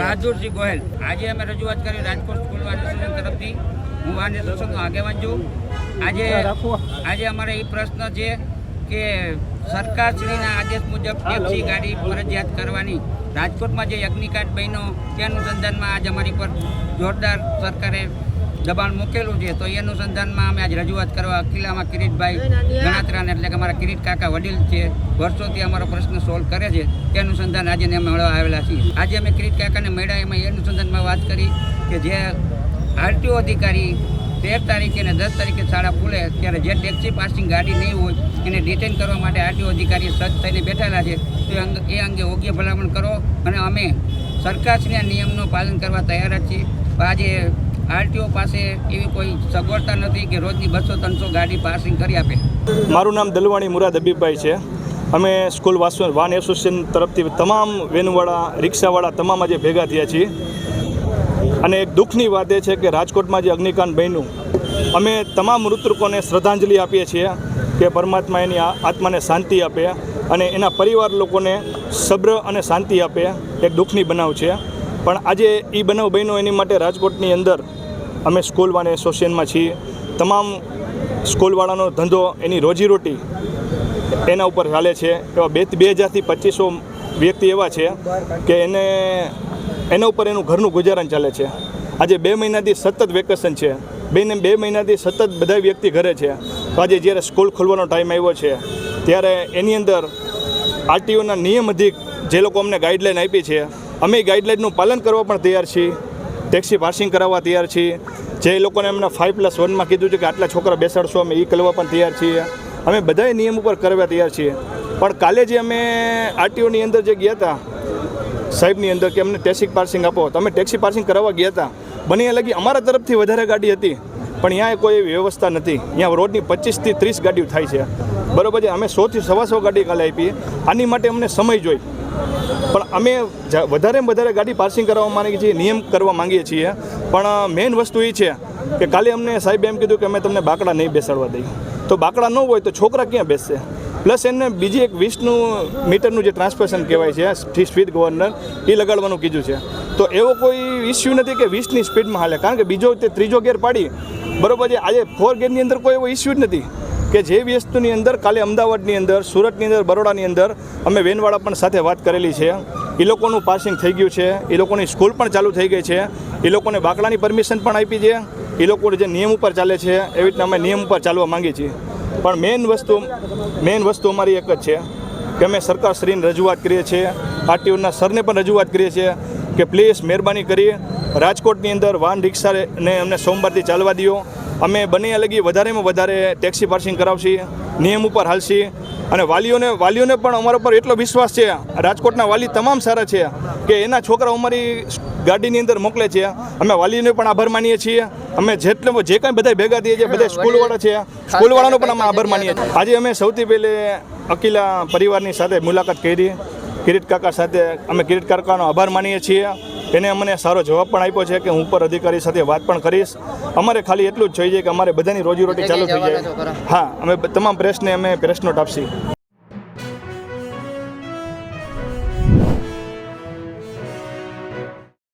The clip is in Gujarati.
બહાદુરસિંહ ગોહેલ. આજે અમે રજૂઆત કરી રાજકોટ સ્કૂલ એસોસિએશન તરફથી. હું વાન એસોસિએશનનો આગેવાન છું. આજે આજે અમારે એ પ્રશ્ન છે કે સરકારશ્રીના આદેશ મુજબ ટેક્સી ગાડી ફરજિયાત કરવાની. રાજકોટમાં જે અગ્નિકાંડ બન્યો તે અનુસંધાનમાં આજ અમારી પર જોરદાર સરકારે દબાણ મૂકેલું છે તો એ અનુસંધાનમાં અમે આજ રજૂઆત કરવા કિલ્લામાં કિરીટભાઈ ગણાત્રાને એટલે કે અમારા કિરીટ કાકા વડીલ છે વર્ષોથી અમારો પ્રશ્ન સોલ્વ કરે છે તે અનુસંધાન આજે અમે મળવા આવેલા છીએ. આજે અમે કિરીટ કાકાને મળ્યા એમાં એ અનુસંધાનમાં વાત કરી કે જે આરટીઓ અધિકારી તેર તારીખે અને દસ તારીખે શાળા ખુલે ત્યારે જે ટેક્સી પાસિંગ ગાડી નહીં હોય એને ડિટેન કરવા માટે આરટીઓ અધિકારી સજ્જ થઈને બેઠેલા છે તો એ અંગે યોગ્ય ભલામણ કરો અને અમે સરકારશ્રીના નિયમનું પાલન કરવા તૈયાર જ છીએ. આજે આરટીઓ પાસે એવી કોઈ સગવડતા નથી કે રોજની બસો ત્રણસો ગાડી પાસિંગ કરી આપે. મારું નામ દલવાણી મુરાદ અબીભાઈ છે. અમે સ્કૂલ વાસ વાન એસોસિએશન તરફથી તમામ વેનવાળા, રિક્ષાવાળા તમામ આજે ભેગા થયા છીએ. અને એક દુઃખની વાત એ છે કે રાજકોટમાં જે અગ્નિકાંડ બન્યું, અમે તમામ મૃતકોને શ્રદ્ધાંજલિ આપીએ છીએ કે પરમાત્મા એની આત્માને શાંતિ આપે અને એના પરિવાર લોકોને સબ્ર અને શાંતિ આપે. એક દુઃખની બનાવ છે. પણ આજે એ બનાવ બન્યો એની માટે રાજકોટની અંદર અમે સ્કૂલ વાન એસોસિએશનમાં છીએ. તમામ સ્કૂલવાળાનો ધંધો એની રોજીરોટી એના ઉપર ચાલે છે. એવા બે બે હજારથી પચીસો વ્યક્તિ એવા છે કે એને એના ઉપર એનું ઘરનું ગુજારણ ચાલે છે. આજે બે મહિનાથી સતત વેકેશન છે. બેને બે મહિનાથી સતત બધા વ્યક્તિ ઘરે છે. તો આજે જ્યારે સ્કૂલ ખોલવાનો ટાઈમ આવ્યો છે, ત્યારે એની અંદર આરટીઓના નિયમ અધિક જે લોકો અમને ગાઈડલાઈન આપી છે અમે ગાઈડલાઇનનું પાલન કરવા પણ તૈયાર છીએ. ટેક્સી પાર્સિંગ કરાવવા તૈયાર છીએ. જે લોકોને એમના ફાઇવ પ્લસ વનમાં કીધું છે કે આટલા છોકરા બેસાડશો અમે, એ કરવા પણ તૈયાર છીએ. અમે બધાય નિયમ ઉપર કરવા તૈયાર છીએ. પણ કાલે જે અમે આરટીઓની અંદર જે ગયા હતા સાહેબની અંદર કે અમને ટેક્સી પાર્સિંગ આપો, તો અમે ટેક્સી પાર્સિંગ કરાવવા ગયા હતા બને એ લગી અમારા તરફથી વધારે ગાડી હતી, પણ અહીંયા કોઈ એવી વ્યવસ્થા નથી. અહીંયા રોડની પચીસથી ત્રીસ ગાડીઓ થાય છે. બરોબર છે? અમે સોથી સવા સો ગાડી કાલે આપી. આની માટે અમને સમય જોઈ. પણ અમે વધારે વધારે ગાડી પાર્સિંગ કરવા માંગીએ છીએ, નિયમ કરવા માંગીએ છીએ. પણ મેઇન વસ્તુ એ છે કે કાલે અમને સાહેબ એમ કીધું કે અમે તમને બાકડા નહીં બેસાડવા દઈએ. તો બાકડા ન હોય તો છોકરા ક્યાં બેસશે? પ્લસ એને બીજી એક વીસનું મીટરનું જે ટ્રાન્સપોર્ટેશન કહેવાય છે સ્પીડ ગવર્નર એ લગાડવાનું કીધું છે. તો એવો કોઈ ઇસ્યુ નથી કે વીસની સ્પીડમાં હાલે. કારણ કે બીજો તે ત્રીજો ગેર પાડી, બરોબર છે, આજે ફોર ગેરની અંદર કોઈ એવો ઇસ્યુ જ નથી. કે જે વ્યસ્તની અંદર કાલે અમદાવાદની અંદર, સુરતની અંદર, બરોડાની અંદર અમે વેનવાળા પણ સાથે વાત કરેલી છે. એ લોકોનું પાસિંગ થઈ ગયું છે. એ લોકોની સ્કૂલ પણ ચાલુ થઈ ગઈ છે. એ લોકોને બાકડાની પરમિશન પણ આપી છે. એ લોકો જે નિયમ ઉપર ચાલે છે, એવી રીતના અમે નિયમ ઉપર ચાલવા માંગીએ છીએ. પણ મેઇન વસ્તુ મેઇન વસ્તુ અમારી એક જ છે કે અમે સરકારશ્રીને રજૂઆત કરીએ છીએ. આરટીઓના સરને પણ રજૂઆત કરીએ છીએ કે પ્લીઝ મહેરબાની કરી રાજકોટની અંદર વાહન રિક્ષાને અમને સોમવારથી ચાલવા દો. અમે બને અલગી વધારેમાં વધારે ટેક્સી પાર્સિંગ કરાવશી નિયમ ઉપર હાલશી. અને વાલીઓને વાલીઓને પણ અમારા પર એટલો વિશ્વાસ છે રાજકોટના વાલી તમામ સારા છે કે એના છોકરાઓ અમારી ગાડીની અંદર મોકલે છે. અમે વાલીઓને પણ આભાર માનીએ છીએ. અમે જેટલે જે કાંઈ બધા ભેગા થઈએ છીએ બધા સ્કૂલવાળા છે. સ્કૂલવાળાનો પણ અમે આભાર માનીએ છીએ. આજે અમે સૌથી પહેલે અકીલા પરિવારની સાથે મુલાકાત કરી. કિરીટ કાકા સાથે અમે કિરીટ કાકાનો આભાર માનીએ છીએ. એને અમને સારો જવાબ પણ આપ્યો છે કે હું ઉપર અધિકારી સાથે વાત પણ કરીશ. અમારે ખાલી એટલું જ જોઈએ કે અમારે બધાની રોજીરોટી ચાલુ થઈ જાય. હા અમે તમામ પ્રેસને અમે પ્રેસ નોટ આપશી.